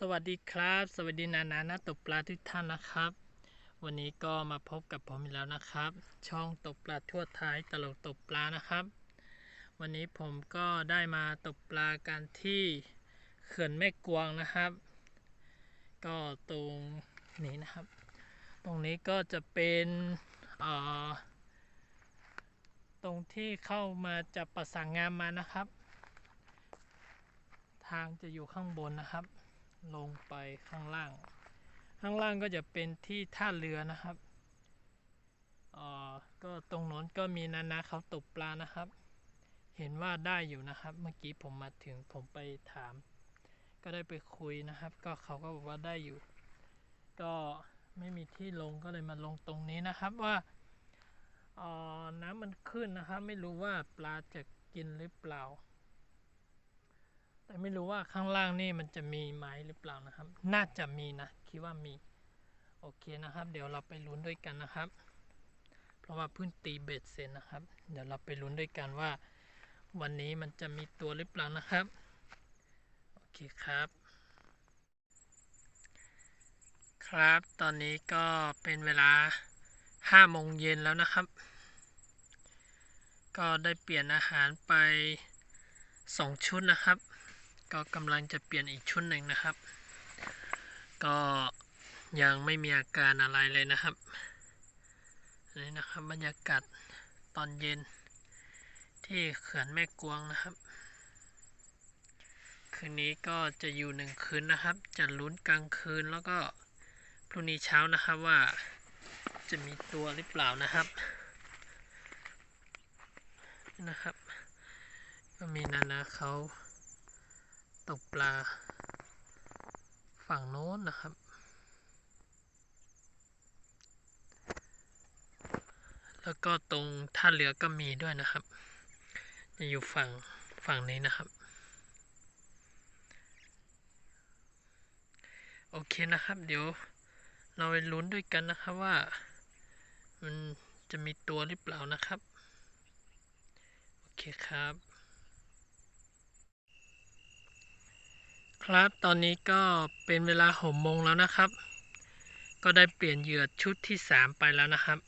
สวัสดีครับ สวัสดีนานานาตกปลาทุกท่านนะครับ วันนี้ก็มาพบกับผมอีกแล้วนะครับ ช่องตกปลาทั่วไทยตลกตกปลานะครับ วันนี้ผมก็ได้มาตกปลากันที่เขื่อนแม่กวงนะครับ ก็ตรงนี้นะครับ ตรงนี้ก็จะเป็นเอ่อตรงที่เข้ามาจากประสานงามมานะครับ ทางจะอยู่ข้างบนนะครับ ลงไปข้างล่าง ข้างล่างก็จะเป็นที่ท่าเรือนะครับอ่อก็ตรงโน้นก็มีนานาเขาตกปลานะครับ เห็นว่าได้อยู่นะครับ เมื่อกี้ผมมาถึงผมไปถาม ก็ได้ไปคุยนะครับ ก็เขาก็บอกว่าได้อยู่ ก็ไม่มีที่ลงก็เลยมาลงตรงนี้นะครับว่าน้ำมันขึ้นนะครับ ไม่รู้ว่าปลาจะกินหรือเปล่า แต่ไม่รู้ว่าข้างล่างนี่มันจะมีไหมหรือเปล่านะครับ น่าจะมีนะ คิดว่ามี โอเคนะครับ เดี๋ยวเราไปลุ้นด้วยกันนะครับ เพราะว่าเพิ่งตีเบ็ดเสร็จนะครับ เดี๋ยวเราไปลุ้นด้วยกันว่า วันนี้มันจะมีตัวหรือเปล่านะครับ โอเคครับ ครับ ตอนนี้ก็เป็นเวลาห้าโมงเย็นแล้วนะครับ ก็ได้เปลี่ยนอาหารไปสองชุดนะครับ ก็กำลังจะเปลี่ยนอีกชุดหนึ่งนะครับ ก็ยังไม่มีอาการอะไรเลยนะครับนนี้นะครับบรรยากาศตอนเย็น ที่เขื่อนแม่กวงนะครับ คืนนี้ก็จะอยู่หนึ่งคืนนะครับ จะลุ้นกลางคืนแล้วก็พรุ่งนี้เช้านะครับว่าจะมีตัวหรือเปล่านะครับนะครับ ก็มีนานาเขา ตกปลา ฝั่งโน้นนะครับ แล้วก็ตรงท่าเรือก็มีด้วยนะครับ จะอยู่ฝั่งฝั่งนี้นะครับ โอเคนะครับ เดี๋ยวเราไปลุ้นด้วยกันนะครับว่ามันจะมีตัวหรือเปล่านะครับ โอเคครับ ครับ ตอนนี้ก็เป็นเวลาหกโมงแล้วนะครับ ก็ได้เปลี่ยนเหยื่อชุดที่สามไปแล้วนะครับ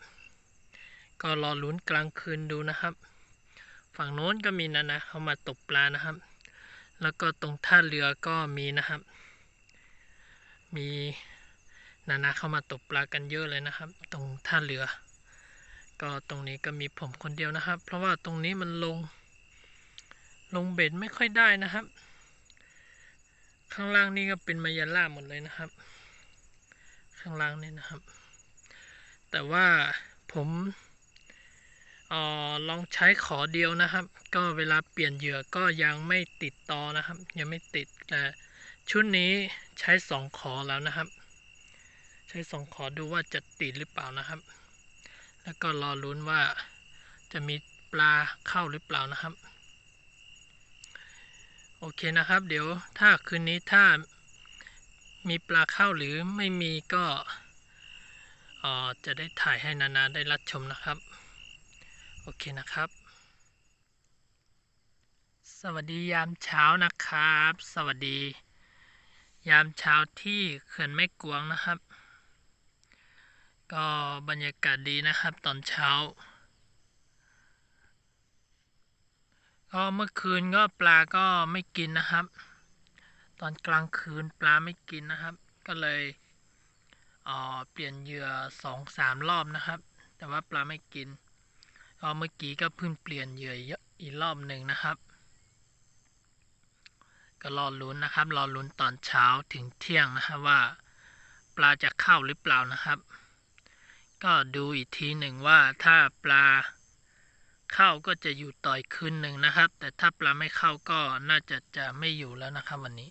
ก็รอลุ้นกลางคืนดูนะครับ ฝั่งโน้นก็มีนะนะเขามาตกปลานะครับ แล้วก็ตรงท่าเรือก็มีนะครับ มีนานาเข้ามาตกปลากันเยอะเลยนะครับ ตรงท่าเรือ ก็ตรงนี้ก็มีผมคนเดียวนะครับ เพราะว่าตรงนี้มันลง ลงเบ็ดไม่ค่อยได้นะครับ ข้างล่างนี่ก็เป็นมายาล่าหมดเลยนะครับ ข้างล่างนี่นะครับ แต่ว่าผมออลองใช้ขอเดียวนะครับ ก็เวลาเปลี่ยนเหยื่อก็ยังไม่ติดต่อนะครับ ยังไม่ติดแต่ชุดนี้ใช้สองขอแล้วนะครับ ใช้สองขอดูว่าจะติดหรือเปล่านะครับ แล้วก็รอลุ้นว่าจะมีปลาเข้าหรือเปล่านะครับ โอเคนะครับ เดี๋ยวถ้าคืนนี้ถ้ามีปลาเข้าหรือไม่มีก็จะได้ถ่ายให้นานาได้รับชมนะครับ โอเคนะครับ สวัสดียามเช้านะครับ สวัสดี ยามเช้าที่เขื่อนแม่กวงนะครับ ก็บรรยากาศดีนะครับตอนเช้า ก็เมื่อคืนก็ปลาก็ไม่กินนะครับ ตอนกลางคืนปลาไม่กินนะครับ ก็เลยเออเปลี่ยนเหยื่อสองสามรอบนะครับ แต่ว่าปลาไม่กินก็เมื่อกี้ก็เพิ่งเปลี่ยนเหยื่ออีกรอบหนึ่งนะครับ ก็รอลุ้นนะครับรอลุ้นตอนเช้าถึงเที่ยงนะครับว่า ปลาจะเข้าหรือเปล่านะครับ ก็ดูอีกทีหนึ่งว่าถ้าปลา เข้าก็จะอยู่ต่อยคืนหนึ่งนะครับ แต่ถ้าปลาไม่เข้าก็น่าจะจะไม่อยู่แล้วนะครับวันนี้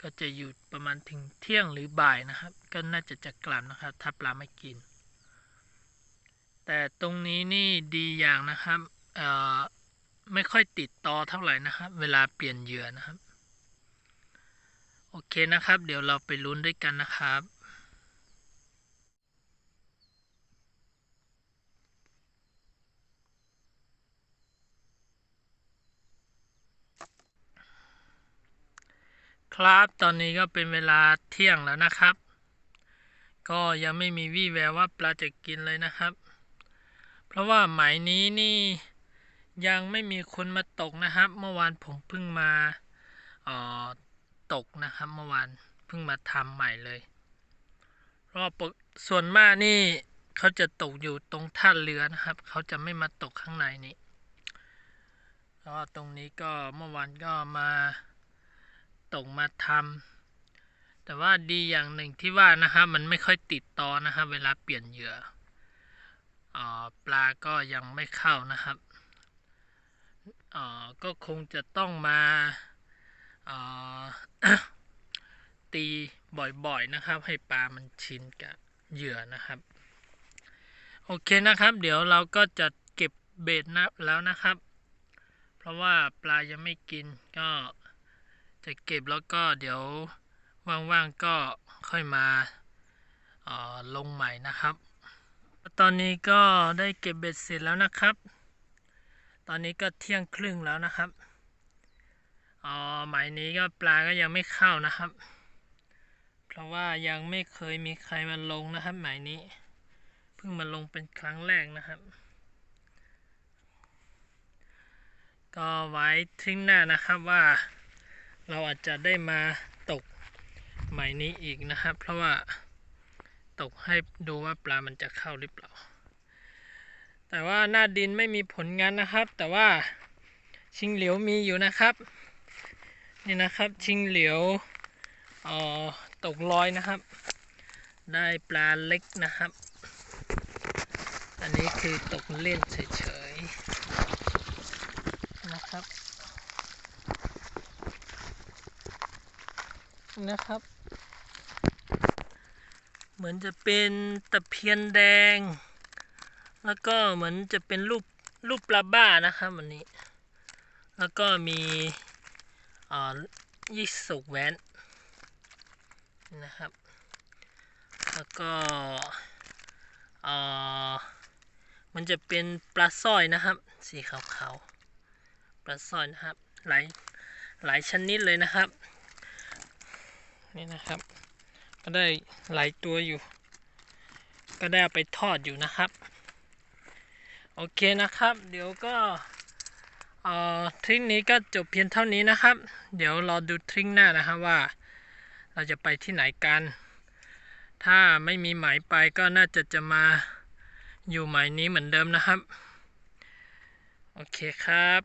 ก็จะอยู่ประมาณถึงเที่ยงหรือบ่ายนะครับ ก็น่าจะจะกลับนะครับ ถ้าปลาไม่กิน แต่ตรงนี้นี่ดีอย่างนะครับเอ่อไม่ค่อยติดต่อเท่าไหร่นะครับ เวลาเปลี่ยนเหยื่อนะครับ โอเคนะครับ เดี๋ยวเราไปลุ้นด้วยกันนะครับ ครับ ตอนนี้ก็เป็นเวลาเที่ยงแล้วนะครับ ก็ยังไม่มีวี่แววว่าปลาจะกินเลยนะครับ เพราะว่าหมายนี้นี่ยังไม่มีคนมาตกนะครับ เมื่อวานผมเพิ่งมาเอ่อตกนะครับเมื่อวานเพิ่งมาทำใหม่เลยเพราะว่าปกส่วนมากนี่เขาจะตกอยู่ตรงท่าเรือนะครับ เขาจะไม่มาตกข้างในนี้แล้วก็ตรงนี้ก็เมื่อวานก็มา ตกมาทำแต่ว่าดีอย่างหนึ่งที่ว่านะครับมันไม่ค่อยติดต่อนะครับเวลาเปลี่ยนเหยื่อออปลาก็ยังไม่เข้านะครับออก็คงจะต้องมาอ่อตีบ่อยๆนะครับ ให้ปลามันชินกับเหยื่อนะครับ โอเคนะครับ เดี๋ยวเราก็จะเก็บเบ็ดนะแล้วนะครับ เพราะว่าปลายังไม่กินก็ จะเก็บแล้วก็เดี๋ยวว่างๆก็ค่อยมาออลงใหม่นะครับ ตอนนี้ก็ได้เก็บเบ็ดเสร็จแล้วนะครับ ตอนนี้ก็เที่ยงครึ่งแล้วนะครับอ๋อหมายนี้ก็ปลาก็ยังไม่เข้านะครับ เพราะว่ายังไม่เคยมีใครมาลงนะครับ หมายนี้ เพิ่งมาลงเป็นครั้งแรกนะครับ ก็ไว้ทิ้งหน้านะครับว่า เราอาจจะได้มาตกหมายนี้อีกนะครับ เพราะว่าตกให้ดูว่าปลามันจะเข้าหรือเปล่า แต่ว่าหน้าดินไม่มีผลงานนะครับ แต่ว่าชิงเหลียวมีอยู่นะครับ นี่นะครับชิงเหลียวออตกลอยนะครับ ได้ปลาเล็กนะครับ อันนี้คือตกเล่นเฉยๆนะครับ นะครับ เหมือนจะเป็นตะเพียนแดง แล้วก็เหมือนจะเป็นรูปรูปปลาบ้านะครับวันนี้ แล้วก็มีอ่ายี่สุกแหวนนะครับ แล้วก็อ่ามันจะเป็นปลาสร้อยนะครับ สีขาวๆปลาสร้อยนะครับหลายหลายชนิดเลยนะครับ นี่นะครับ ก็ได้หลายตัวอยู่ ก็ได้เอาไปทอดอยู่นะครับ โอเคนะครับ เดี๋ยวก็เอ่อทริคนี้ก็จบเพียงเท่านี้นะครับ เดี๋ยวรอดูทริคหน้านะครับว่า เราจะไปที่ไหนกัน ถ้าไม่มีหมายไปก็น่าจะจะมาอยู่หมายนี้เหมือนเดิมนะครับ โอเคครับ